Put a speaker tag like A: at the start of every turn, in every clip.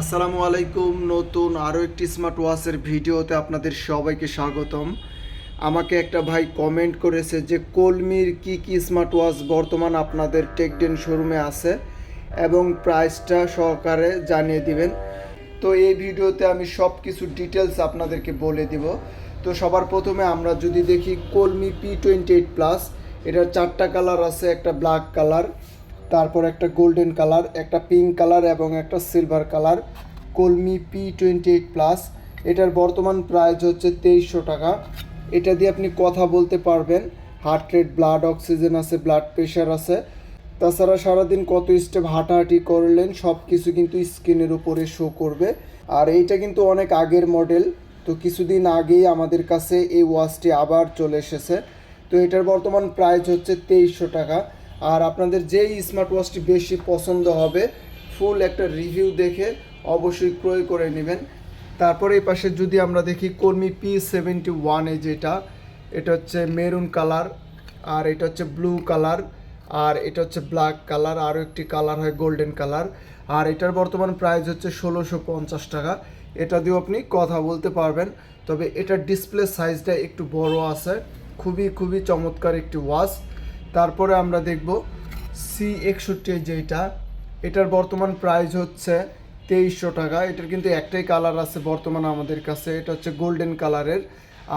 A: আসসালামু আলাইকুম, নতুন আরও একটি স্মার্ট ওয়াচের ভিডিওতে আপনাদের সবাইকে স্বাগতম। আমাকে একটা ভাই কমেন্ট করেছে যে, কলমির কি কি স্মার্ট ওয়াচ বর্তমান আপনাদের টেকডেন শোরুমে আছে? এবং প্রাইসটা সহকারে জানিয়ে দিবেন। তো এই ভিডিওতে আমি সব কিছু ডিটেলস আপনাদেরকে বলে দিব। তো সবার প্রথমে আমরা যদি দেখি, কলমি পি টোয়েন্টি এইট প্লাস এটার চারটা কালার আছে, একটা ব্ল্যাক কালার তারপর একটা গোল্ডেন কালার একটা পিঙ্ক কালার এবং একটা silver colour Colmi P twenty eight plus এটার বর্তমান প্রাইস হচ্ছে তেইশশো টাকা। এটা দিয়ে আপনি কথা বলতে পারবেন। হার্ট রেট ব্লাড অক্সিজেন আছে ব্লাড প্রেশার আছে। তাছাড়া সারাদিন কত স্টেপ হাঁটাহাঁটি করলেন সব কিছু কিন্তু স্ক্রিনের উপরে শো করবে। আর এইটা কিন্তু অনেক আগের মডেল তো কিছুদিন আগেই আমাদের কাছে এই ওয়াচটি আবার চলে এসেছে। তো এটার বর্তমান প্রাইস হচ্ছে তেইশশো টাকা। আর আপনাদের যেই স্মার্ট ওয়াচটি বেশি পছন্দ হবে ফুল একটা রিভিউ দেখে অবশ্যই ক্রয় করে নেবেন। তারপরে এই পাশে যদি আমরা দেখি কর্মী পি সেভেন্টি ওয়ানে যেটা, এটা হচ্ছে মেরুন কালার আর এটা হচ্ছে ব্লু কালার আর এটা হচ্ছে ব্ল্যাক কালার আরও একটি কালার হয় গোল্ডেন কালার আর এটার বর্তমান প্রাইস হচ্ছে ষোলোশো পঞ্চাশ টাকা। এটা দিয়েও আপনি কথা বলতে পারবেন, তবে এটার ডিসপ্লে সাইজটা একটু বড় আছে, খুবই খুবই চমৎকার একটি ওয়াচ তারপরে আমরা দেখব সি একষট্টি যেটা এটার বর্তমান প্রাইস হচ্ছে তেইশশো টাকা। এটার কিন্তু একটাই কালার আছে বর্তমানে আমাদের কাছে, এটা হচ্ছে গোল্ডেন কালারের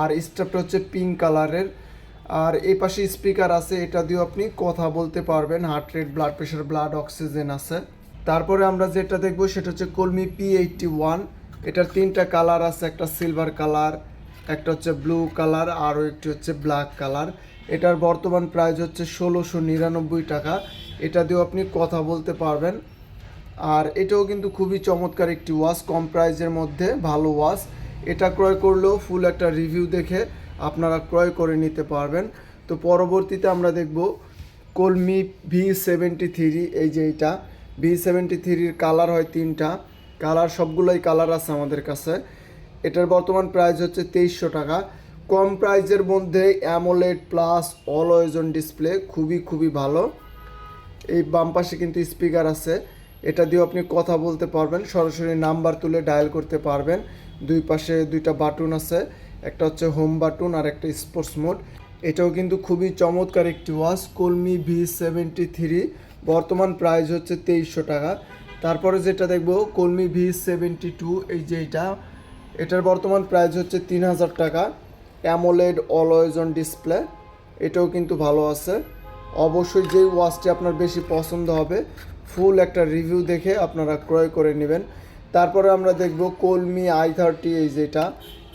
A: আর স্টাফটা হচ্ছে পিঙ্ক কালারের আর এই পাশে স্পিকার আছে, এটা দিয়েও আপনি কথা বলতে পারবেন heart rate blood pressure blood oxygen আছে। তারপরে আমরা যেটা দেখব, সেটা হচ্ছে কলমি পি এইটটি ওয়ান এটার তিনটা কালার আছে, একটা সিলভার কালার একটা হচ্ছে ব্লু কালার, আরও একটি হচ্ছে ব্ল্যাক কালার। এটার বর্তমান প্রাইস হচ্ছে ষোলোশো নিরানব্বই টাকা। এটা দিয়েও আপনি কথা বলতে পারবেন। আর এটাও কিন্তু খুবই চমৎকার একটি ওয়াশ, কম প্রাইজের মধ্যে, ভালো ওয়াশ। এটা ক্রয় করলেও ফুল একটা রিভিউ দেখে আপনারা ক্রয় করে নিতে পারবেন। তো পরবর্তীতে আমরা দেখব কলমি ভি সেভেন্টি থ্রি, এই যে এইটা ভি সেভেন্টি থ্রির কালার হয় তিনটা। কালার, সবগুলোই কালার আছে আমাদের কাছে। এটার বর্তমান প্রাইস হচ্ছে তেইশশো টাকা। কম প্রাইজের মধ্যে অ্যামোলেড প্লাস অলওয়েজন ডিসপ্লে খুবই খুবই ভালো। এই বাম পাশে কিন্তু স্পিকার আছে। এটা দিয়েও আপনি কথা বলতে পারবেন, সরাসরি নাম্বার তুলে ডায়াল করতে পারবেন। দুই পাশে দুইটা বাটন আছে, একটা হচ্ছে হোম বাটন আর একটা স্পোর্টস মোড এটাও কিন্তু খুবই চমৎকার একটি watch Colmi V seventy three বর্তমান প্রাইস হচ্ছে তেইশশো টাকা। তারপরে যেটা দেখব কলমি ভি সেভেন্টি টু এই যে এটা। এটার বর্তমান প্রাইস হচ্ছে তিন হাজার টাকা। অ্যামোলেড অলওয়েজ অন ডিসপ্লে এটাও কিন্তু ভালো আছে। অবশ্যই যেই ওয়াচটি আপনার বেশি পছন্দ হবে ফুল একটা রিভিউ দেখে আপনারা ক্রয় করে নেবেন। তারপরে আমরা দেখব কলমি আই থার্টি এই যেটা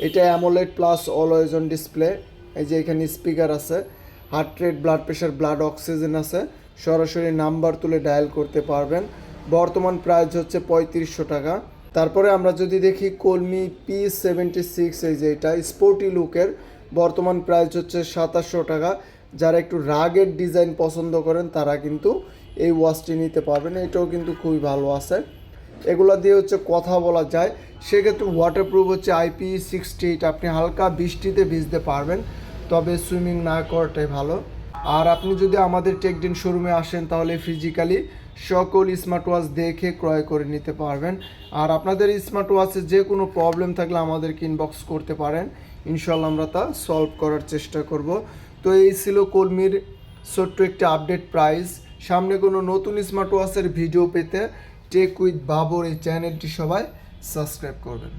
A: এটা AMOLED plus always on display এই যে এখানে স্পিকার আছে। Heart rate blood pressure blood oxygen আছে। সরাসরি নাম্বার তুলে ডায়াল করতে পারবেন। বর্তমান প্রাইস হচ্ছে পঁয়ত্রিশশো টাকা। তারপরে আমরা যদি দেখি কলমি পি সেভেন্টি সিক্স এই যে এটা স্পোর্টি লুকের বর্তমান প্রাইস হচ্ছে সাতাশশো টাকা। যারা একটু রাগের ডিজাইন পছন্দ করেন, তারা কিন্তু এই ওয়াচটি নিতে পারবেন। এটাও কিন্তু খুবই ভালো আছে। এগুলো দিয়ে হচ্ছে কথা বলা যায়। সেক্ষেত্রে ওয়াটারপ্রুফ হচ্ছে আইপি সিক্সটি এইট আপনি হালকা বৃষ্টিতে ভিজতে পারবেন, তবে সুইমিং না করাটাই ভালো। আর আপনি যদি আমাদের টেকডিন শোরুমে আসেন, তাহলে ফিজিক্যালি সকল স্মার্ট ওয়াচ দেখে ক্রয় করে নিতে পারবেন। আর আপনাদের স্মার্ট ওয়াচে যে কোনো প্রবলেম থাকলে আমাদেরকে ইনবক্স করতে পারেন। ইনশাল্লাহ আমরা তা সলভ করার চেষ্টা করব। তো এই ছিল কর্মীর ছোট্ট একটি আপডেট প্রাইস সামনে কোনো নতুন স্মার্ট ওয়াচের ভিডিও পেতে টেক উইথ বাবর এই চ্যানেলটি সবাই সাবস্ক্রাইব করবেন।